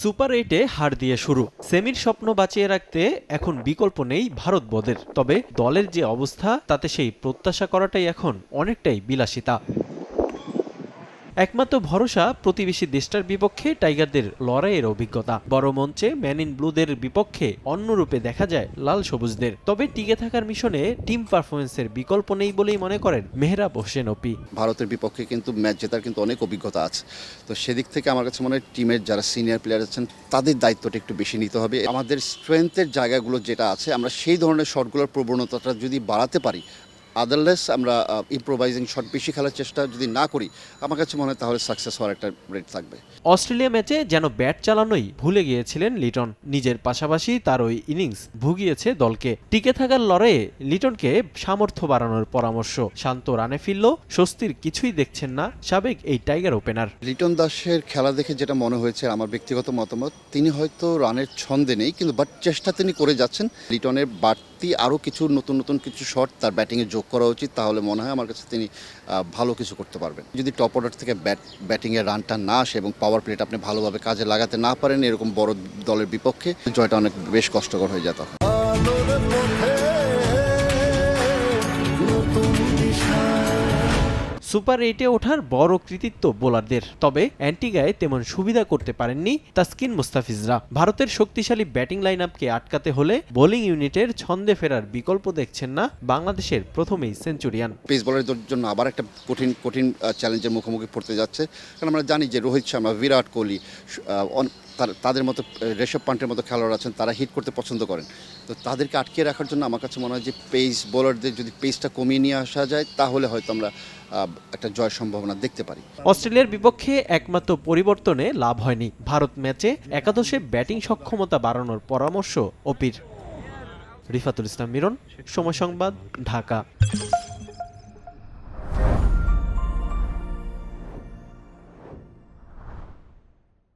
Super এইটে হার দিয়ে শুরু। সেমির স্বপ্ন বাঁচিয়ে রাখতে এখন বিকল্প নেই ভারত বদের তবে দলের যে অবস্থা, তাতে সেই প্রত্যাশা করাটাই এখন অনেকটাই বিলাসিতা। একমাত্র ভরসা প্রতিবেশী দেশটার বিপক্ষে টাইগারদের লড়াইয়ের অভিজ্ঞতা। বড় মঞ্চে ম্যান ইন ব্লুদের বিপক্ষে অন্য রূপে দেখা যায় লাল সবুজদের। তবে টিকে থাকার মিশনে টিম পারফরমেন্সের বিকল্প নেই বলেই মনে করেন মেহরাব হোসেন অপি। ভারতের বিপক্ষে কিন্তু ম্যাচ জেতার কিন্তু অনেক অভিজ্ঞতা আছে। তো সেদিক থেকে আমার কাছে মনে হয় টিমের যারা সিনিয়র প্লেয়ার আছেন, তাদের দায়িত্বটা একটু বেশি নিতে হবে। আমাদের স্ট্রেংথের জায়গাগুলো যেটা আছে, আমরা সেই ধরনের শটগুলোর প্রবণতাটা যদি বাড়াতে পারি আদারলেস আমরা ইম্প্রোভাইজিং শট বেশি খেলার চেষ্টা যদি না করি আমার কাছে মনে হয় তাহলে সাকসেস হওয়ার একটা রেট থাকবে। অস্ট্রেলিয়া ম্যাচে যেন ব্যাট চালানোই ভুলে গিয়েছিলেন লিটন। নিজের পাশাপাশি তার ওই ইনিংস ভুগিয়েছে দলকে। টিকে থাকার লড়াইয়ে লিটনকে সামর্থ্য বাড়ানোর পরামর্শ। শান্ত রানে ফিরল স্বস্তির কিছুই দেখছেন না সাবেক এই টাইগার ওপেনার। লিটন দাসের খেলা দেখে যেটা মনে হয়েছে আমার ব্যক্তিগত মতামত তিনি হয়তো রানের ছন্দে নেই কিন্তু বাট চেষ্টা তিনি করে যাচ্ছেন লিটনের বাড়তি আরও কিছু নতুন নতুন কিছু শট তার ব্যাটিংয়ে যোগ করা উচিত, তাহলে মনে হয় আমার কাছে তিনি ভালো কিছু করতে পারবেন। যদি টপ অর্ডার থেকে ব্যাট ব্যাটিংয়ের রানটা না আসে এবং পাওয়ার প্লেট আপনি ভালোভাবে কাজে লাগাতে না পারেন, এরকম বড় দলের বিপক্ষে, জয়টা অনেক বেশ কষ্টকর হয়ে যায় তখন। সুপার এইটে ওঠার বড় কৃতিত্ব বোলারদের। তবে অ্যান্টিগায় তেমন সুবিধা করতে পারেননি তাসকিন মুস্তাফিজরা। ভারতের শক্তিশালী ব্যাটিং লাইন আপকে আটকাতে হলে বোলিং ইউনিটের ছন্দে ফেরার বিকল্প দেখছেন না বাংলাদেশের প্রথমেই সেঞ্চুরিয়ান। পেস বলারদের জন্য আবার একটা কঠিন কঠিন চ্যালেঞ্জের মুখোমুখি পড়তে যাচ্ছে। কারণ আমরা জানি যে রোহিত শর্মা, বিরাট কোহলি তাদের মতো ঋষভ পান্টের মতো খেলোয়াড় আছেন, তারা হিট করতে পছন্দ করেন। তো তাদেরকে আটকে রাখার জন্য আমার কাছে মনে হয় যে পেস বোলারদের যদি পেসটা কমিয়ে নিয়ে আসা যায়, তাহলে হয়তো আমরা একটা জয় সম্ভাবনা দেখতে পারি। অস্ট্রেলিয়ার বিপক্ষে একমাত্র পরিবর্তনে লাভ হয়নি। ভারত ম্যাচে একাদশে ব্যাটিং সক্ষমতা বাড়ানোর পরামর্শ ওপির রিফাতুল ইসলাম মিরন, সময় সংবাদ, ঢাকা।